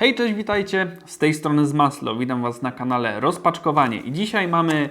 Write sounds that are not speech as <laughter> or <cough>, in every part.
Hej, cześć, witajcie. Z tej strony z Maslo. Witam Was na kanale Rozpaczkowanie. I dzisiaj mamy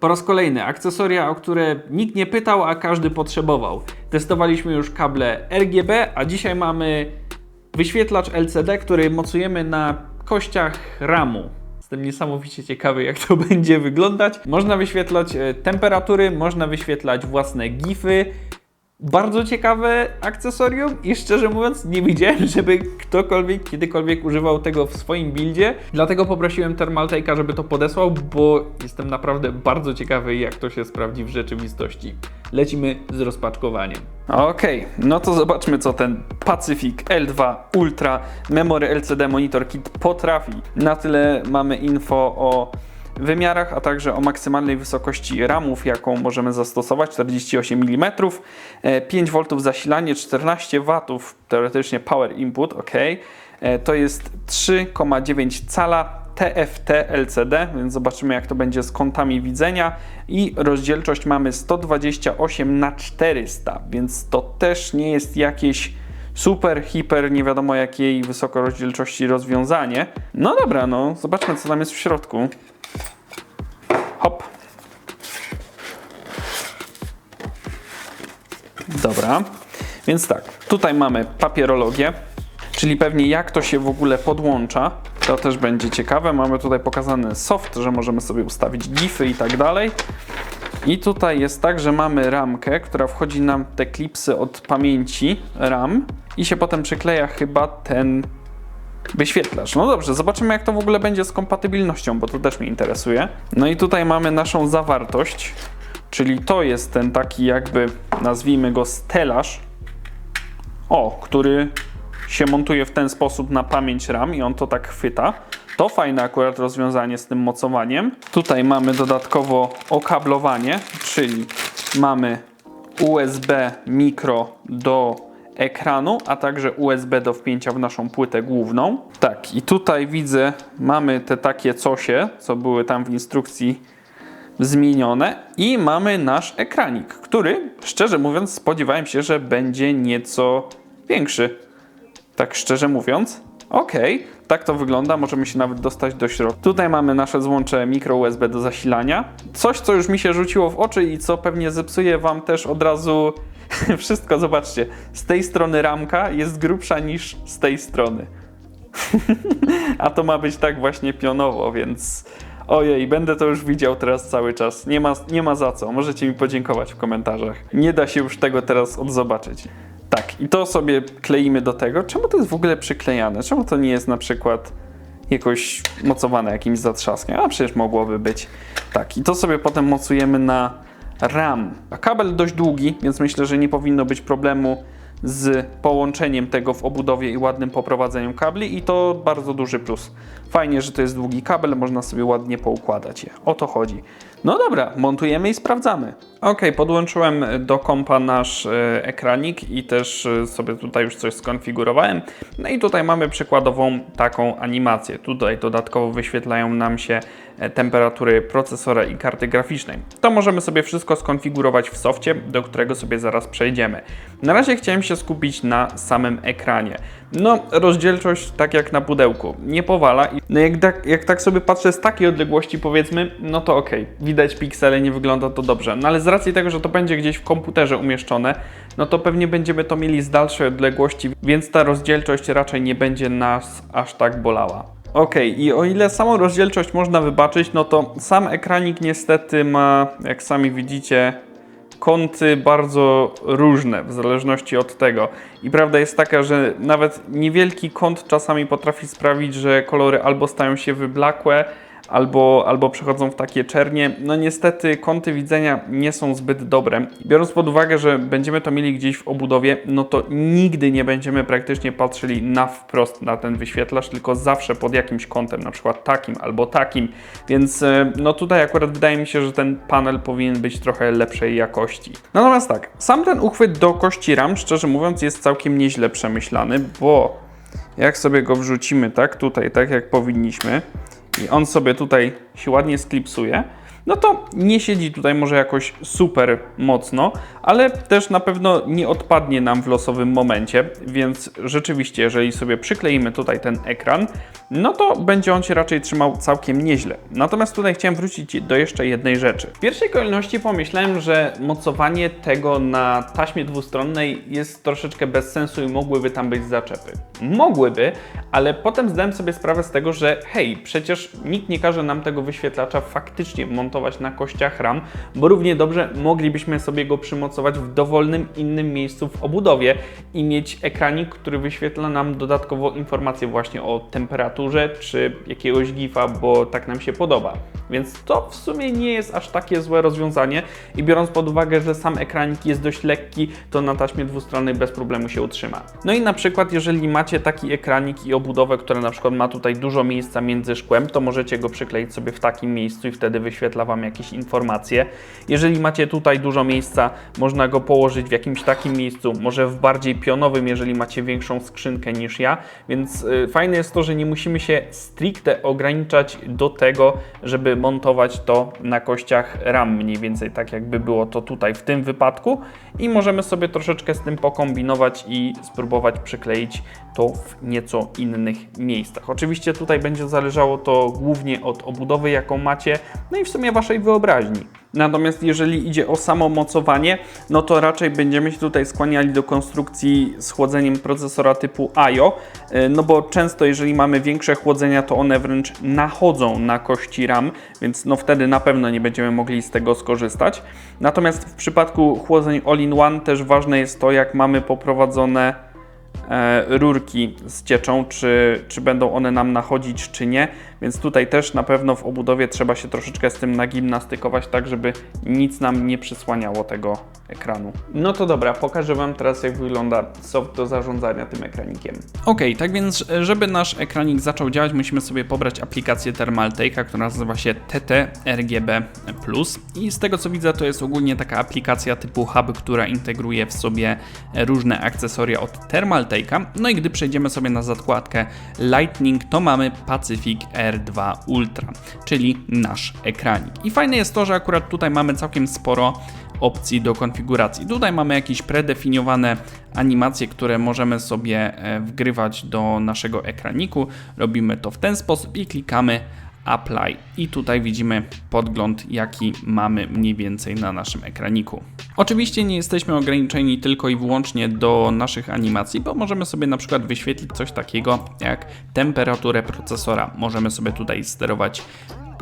po raz kolejny akcesoria, o które nikt nie pytał, a każdy potrzebował. Testowaliśmy już kable RGB, a dzisiaj mamy wyświetlacz LCD, który mocujemy na kościach RAMu. Jestem niesamowicie ciekawy, jak to <laughs> będzie wyglądać. Można wyświetlać e, temperatury, można wyświetlać własne GIFy. Bardzo ciekawe akcesorium i szczerze mówiąc nie widziałem, <laughs> żeby ktokolwiek kiedykolwiek używał tego w swoim buildzie. Dlatego poprosiłem Thermaltake'a, żeby to podesłał, bo jestem naprawdę bardzo ciekawy, jak to się sprawdzi w rzeczywistości. Lecimy z rozpaczkowaniem. Okej, no to zobaczmy, co ten Pacific L2 Ultra Memory LCD Monitor Kit potrafi. Na tyle mamy info o wymiarach, a także o maksymalnej wysokości ramów, jaką możemy zastosować 48 mm, e, 5 V zasilanie, 14 W teoretycznie power input, ok. E, To jest 3,9 cala TFT LCD, więc zobaczymy jak to będzie z kątami widzenia i rozdzielczość mamy 128 na 400, więc to też nie jest jakieś super, hiper, nie wiadomo jakiej wysokorozdzielczości rozwiązanie. No dobra, no zobaczmy co tam jest w środku. Hop. Dobra. Więc tak, tutaj mamy papierologię, czyli pewnie jak to się w ogóle podłącza. To też będzie ciekawe. Mamy tutaj pokazany soft, że możemy sobie ustawić gify i tak dalej. I tutaj jest tak, że mamy ramkę, która wchodzi nam te klipsy od pamięci RAM i się potem przykleja chyba ten wyświetlacz. No dobrze, zobaczymy jak to w ogóle będzie z kompatybilnością, bo to też mnie interesuje. No i tutaj mamy naszą zawartość, czyli to jest ten taki jakby, nazwijmy go stelaż, o, który się montuje w ten sposób na pamięć RAM i on to tak chwyta. To fajne akurat rozwiązanie z tym mocowaniem. Tutaj mamy dodatkowo okablowanie, czyli mamy USB mikro do ekranu, a także USB do wpięcia w naszą płytę główną. Tak, i tutaj widzę, mamy te takie cosie, co były tam w instrukcji zmienione i mamy nasz ekranik, który szczerze mówiąc spodziewałem się, że będzie nieco większy. Tak szczerze mówiąc, okej, tak to wygląda, możemy się nawet dostać do środka. Tutaj mamy nasze złącze mikro USB do zasilania. Coś, co już mi się rzuciło w oczy i co pewnie zepsuje Wam też od razu <laughs> wszystko. Zobaczcie, z tej strony ramka jest grubsza niż z tej strony. <laughs> A to ma być tak właśnie pionowo, więc ojej, będę to już widział teraz cały czas. Nie ma, nie ma za co, możecie mi podziękować w komentarzach. Nie da się już tego teraz odzobaczyć. Tak, i to sobie kleimy do tego. Czemu to jest w ogóle przyklejane? Czemu to nie jest na przykład jakoś mocowane jakimś zatrzaskiem? A przecież mogłoby być. Tak, i to sobie potem mocujemy na RAM. A kabel dość długi, więc myślę, że nie powinno być problemu z połączeniem tego w obudowie i ładnym poprowadzeniem kabli i to bardzo duży plus. Fajnie, że to jest długi kabel, można sobie ładnie poukładać je. O to chodzi. No dobra, montujemy i sprawdzamy. Ok, podłączyłem do kompa nasz e, ekranik i też e, sobie tutaj już coś skonfigurowałem. No i tutaj mamy przykładową taką animację. Tutaj dodatkowo wyświetlają nam się temperatury procesora i karty graficznej. To możemy sobie wszystko skonfigurować w softie, do którego sobie zaraz przejdziemy. Na razie chciałem się skupić na samym ekranie. No, rozdzielczość tak jak na pudełku, nie powala. No jak tak, jak tak sobie patrzę z takiej odległości powiedzmy, no to okej, widać piksele, nie wygląda to dobrze. No ale z racji tego, że to będzie gdzieś w komputerze umieszczone, no to pewnie będziemy to mieli z dalszej odległości, więc ta rozdzielczość raczej nie będzie nas aż tak bolała. Ok, i o ile samą rozdzielczość można wybaczyć, no to sam ekranik niestety ma, jak sami widzicie, kąty bardzo różne w zależności od tego. I prawda jest taka, że nawet niewielki kąt czasami potrafi sprawić, że kolory albo stają się wyblakłe, albo, albo przechodzą w takie czernie. No niestety kąty widzenia nie są zbyt dobre. Biorąc pod uwagę, że będziemy to mieli gdzieś w obudowie, no to nigdy nie będziemy praktycznie patrzyli na wprost na ten wyświetlacz, tylko zawsze pod jakimś kątem, na przykład takim albo takim. Więc e, no tutaj akurat wydaje mi się, że ten panel powinien być trochę lepszej jakości. Natomiast tak, sam ten uchwyt do kości RAM, szczerze mówiąc, jest całkiem nieźle przemyślany, bo jak sobie go wrzucimy tak tutaj, tak jak powinniśmy, i on sobie tutaj się ładnie sklipsuje, no to nie siedzi tutaj może jakoś super mocno, ale też na pewno nie odpadnie nam w losowym momencie, więc rzeczywiście, jeżeli sobie przykleimy tutaj ten ekran, no to będzie on się raczej trzymał całkiem nieźle. Natomiast tutaj chciałem wrócić do jeszcze jednej rzeczy. W pierwszej kolejności pomyślałem, że mocowanie tego na taśmie dwustronnej jest troszeczkę bez sensu i mogłyby tam być zaczepy. Mogłyby, ale potem zdałem sobie sprawę z tego, że hej, przecież nikt nie każe nam tego wyświetlacza faktycznie montować na kościach RAM, bo równie dobrze moglibyśmy sobie go przymocować w dowolnym innym miejscu w obudowie i mieć ekranik, który wyświetla nam dodatkowo informacje właśnie o temperaturze czy jakiegoś gifa, bo tak nam się podoba. Więc to w sumie nie jest aż takie złe rozwiązanie i biorąc pod uwagę, że sam ekranik jest dość lekki, to na taśmie dwustronnej bez problemu się utrzyma. No i na przykład, jeżeli macie taki ekranik i obudowę, która na przykład ma tutaj dużo miejsca między szkłem, to możecie go przykleić sobie w takim miejscu i wtedy wyświetla Wam jakieś informacje. Jeżeli macie tutaj dużo miejsca, można go położyć w jakimś takim miejscu, może w bardziej pionowym, jeżeli macie większą skrzynkę niż ja, więc y, fajne jest to, że nie musimy się stricte ograniczać do tego, żeby montować to na kościach RAM, mniej więcej tak jakby było to tutaj w tym wypadku i możemy sobie troszeczkę z tym pokombinować i spróbować przykleić to w nieco innych miejscach. Oczywiście tutaj będzie zależało to głównie od obudowy, jaką macie, no i w sumie Waszej wyobraźni. Natomiast jeżeli idzie o samo mocowanie, no to raczej będziemy się tutaj skłaniali do konstrukcji z chłodzeniem procesora typu IO, y, no bo często jeżeli mamy większe chłodzenia, to one wręcz nachodzą na kości RAM, więc no wtedy na pewno nie będziemy mogli z tego skorzystać. Natomiast w przypadku chłodzeń all-in-one też ważne jest to, jak mamy poprowadzone e, rurki z cieczą, czy, czy będą one nam nachodzić, czy nie. Więc tutaj też na pewno w obudowie trzeba się troszeczkę z tym nagimnastykować, tak żeby nic nam nie przysłaniało tego ekranu. No to dobra, pokażę Wam teraz jak wygląda soft do zarządzania tym ekranikiem. Ok, tak więc żeby nasz ekranik zaczął działać, musimy sobie pobrać aplikację Thermaltake'a, która nazywa się TT RGB+. I z tego co widzę, to jest ogólnie taka aplikacja typu hub, która integruje w sobie różne akcesoria od Thermaltake'a. No i gdy przejdziemy sobie na zakładkę Lightning, to mamy Pacific R2 Ultra, czyli nasz ekranik. I fajne jest to, że akurat tutaj mamy całkiem sporo opcji do konfiguracji. Tutaj mamy jakieś predefiniowane animacje, które możemy sobie e, wgrywać do naszego ekraniku. Robimy to w ten sposób i klikamy Apply i tutaj widzimy podgląd, jaki mamy mniej więcej na naszym ekraniku. Oczywiście nie jesteśmy ograniczeni tylko i wyłącznie do naszych animacji, bo możemy sobie na przykład wyświetlić coś takiego jak temperaturę procesora. Możemy sobie tutaj sterować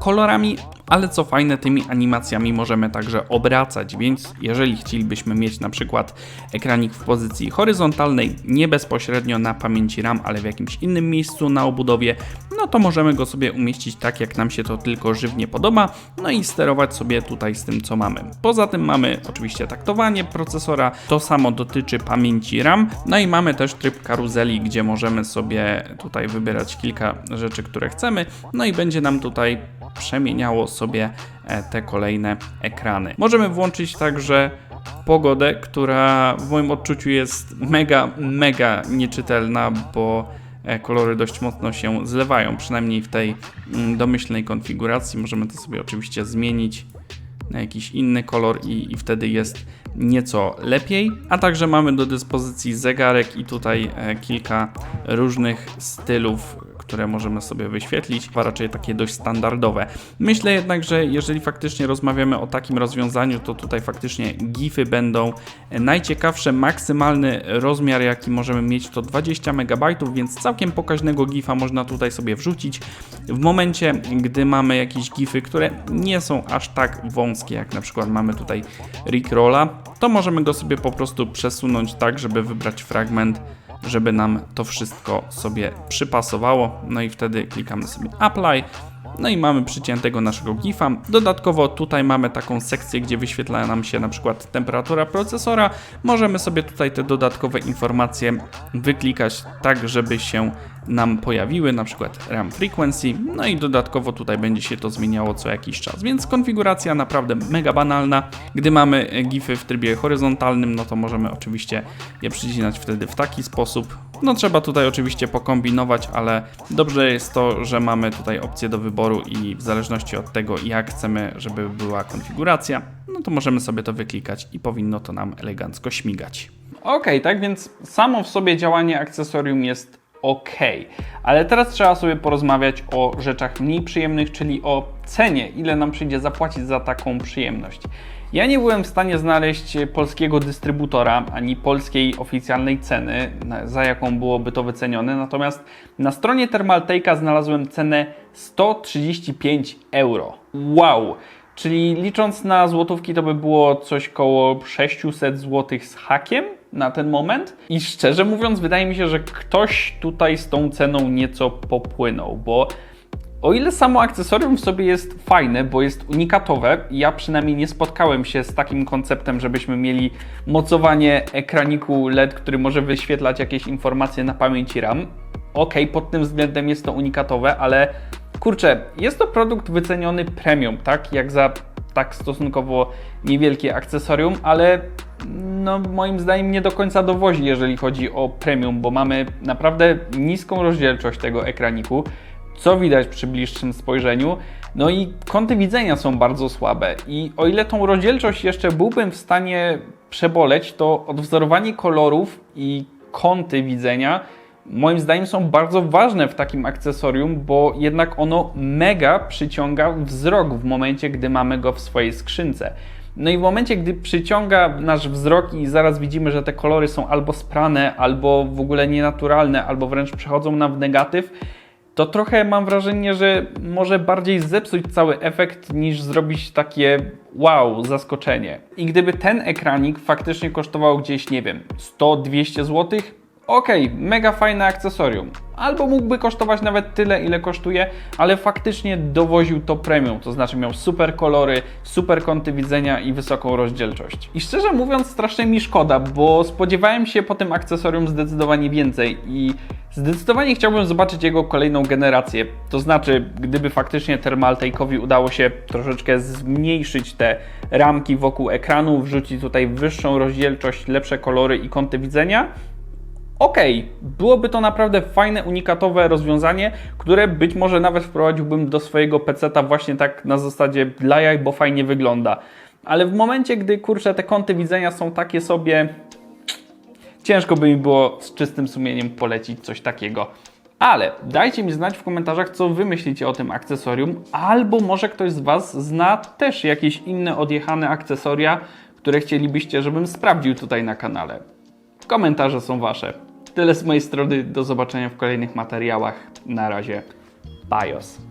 kolorami, ale co fajne, tymi animacjami możemy także obracać, więc jeżeli chcielibyśmy mieć na przykład ekranik w pozycji horyzontalnej, nie bezpośrednio na pamięci RAM, ale w jakimś innym miejscu na obudowie, no to możemy go sobie umieścić tak, jak nam się to tylko żywnie podoba, no i sterować sobie tutaj z tym, co mamy. Poza tym mamy oczywiście taktowanie procesora, to samo dotyczy pamięci RAM, no i mamy też tryb karuzeli, gdzie możemy sobie tutaj wybierać kilka rzeczy, które chcemy, no i będzie nam tutaj przemieniało sobie e, te kolejne ekrany. Możemy włączyć także pogodę, która w moim odczuciu jest mega, mega nieczytelna, bo e, kolory dość mocno się zlewają, przynajmniej w tej mm, domyślnej konfiguracji. Możemy to sobie oczywiście zmienić na jakiś inny kolor i, i wtedy jest nieco lepiej. A także mamy do dyspozycji zegarek i tutaj e, kilka różnych stylów które możemy sobie wyświetlić, a raczej takie dość standardowe. Myślę jednak, że jeżeli faktycznie rozmawiamy o takim rozwiązaniu, to tutaj faktycznie GIFy będą najciekawsze. Maksymalny rozmiar, jaki możemy mieć, to 20 MB, więc całkiem pokaźnego GIFa można tutaj sobie wrzucić. W momencie, gdy mamy jakieś GIFy, które nie są aż tak wąskie, jak na przykład mamy tutaj Rickrolla, to możemy go sobie po prostu przesunąć tak, żeby wybrać fragment żeby nam to wszystko sobie przypasowało. No i wtedy klikamy sobie Apply. No i mamy przyciętego naszego GIFa. Dodatkowo tutaj mamy taką sekcję, gdzie wyświetla nam się na przykład temperatura procesora. Możemy sobie tutaj te dodatkowe informacje wyklikać tak, żeby się nam pojawiły, na przykład RAM Frequency, no i dodatkowo tutaj będzie się to zmieniało co jakiś czas, więc konfiguracja naprawdę mega banalna. Gdy mamy GIFy w trybie horyzontalnym, no to możemy oczywiście je przycinać wtedy w taki sposób. No trzeba tutaj oczywiście pokombinować, ale dobrze jest to, że mamy tutaj opcję do wyboru i w zależności od tego jak chcemy, żeby była konfiguracja, no to możemy sobie to wyklikać i powinno to nam elegancko śmigać. Okej, tak więc samo w sobie działanie akcesorium jest ok, ale teraz trzeba sobie porozmawiać o rzeczach mniej przyjemnych, czyli o cenie, ile nam przyjdzie zapłacić za taką przyjemność. Ja nie byłem w stanie znaleźć polskiego dystrybutora ani polskiej oficjalnej ceny, za jaką byłoby to wycenione, natomiast na stronie Thermaltake'a znalazłem cenę 135 euro. Wow! Czyli licząc na złotówki, to by było coś koło 600 zł z hakiem na ten moment. I szczerze mówiąc, wydaje mi się, że ktoś tutaj z tą ceną nieco popłynął, bo o ile samo akcesorium w sobie jest fajne, bo jest unikatowe, ja przynajmniej nie spotkałem się z takim konceptem, żebyśmy mieli mocowanie ekraniku LED, który może wyświetlać jakieś informacje na pamięci RAM. Ok, pod tym względem jest to unikatowe, ale kurczę, jest to produkt wyceniony premium, tak? Jak za tak stosunkowo niewielkie akcesorium, ale no moim zdaniem nie do końca dowozi, jeżeli chodzi o premium, bo mamy naprawdę niską rozdzielczość tego ekraniku, co widać przy bliższym spojrzeniu. No i kąty widzenia są bardzo słabe i o ile tą rozdzielczość jeszcze byłbym w stanie przeboleć, to odwzorowanie kolorów i kąty widzenia moim zdaniem są bardzo ważne w takim akcesorium, bo jednak ono mega przyciąga wzrok w momencie, gdy mamy go w swojej skrzynce. No i w momencie, gdy przyciąga nasz wzrok i zaraz widzimy, że te kolory są albo sprane, albo w ogóle nienaturalne, albo wręcz przechodzą nam w negatyw, to trochę mam wrażenie, że może bardziej zepsuć cały efekt niż zrobić takie wow, zaskoczenie. I gdyby ten ekranik faktycznie kosztował gdzieś, nie wiem, 100-200 zł, okej, mega fajne akcesorium. Albo mógłby kosztować nawet tyle, ile kosztuje, ale faktycznie dowoził to premium, to znaczy miał super kolory, super kąty widzenia i wysoką rozdzielczość. I szczerze mówiąc, strasznie mi szkoda, bo spodziewałem się po tym akcesorium zdecydowanie więcej i zdecydowanie chciałbym zobaczyć jego kolejną generację. To znaczy, gdyby faktycznie Thermaltake'owi udało się troszeczkę zmniejszyć te ramki wokół ekranu, wrzucić tutaj wyższą rozdzielczość, lepsze kolory i kąty widzenia, Okej, byłoby to naprawdę fajne, unikatowe rozwiązanie, które być może nawet wprowadziłbym do swojego peceta właśnie tak na zasadzie dla jaj, bo fajnie wygląda. Ale w momencie, gdy kurczę te kąty widzenia są takie sobie, ciężko by mi było z czystym sumieniem polecić coś takiego. Ale dajcie mi znać w komentarzach, co wy myślicie o tym akcesorium, albo może ktoś z Was zna też jakieś inne odjechane akcesoria, które chcielibyście, żebym sprawdził tutaj na kanale. Komentarze są Wasze. Tyle z mojej strony. Do zobaczenia w kolejnych materiałach. Na razie. Bajos.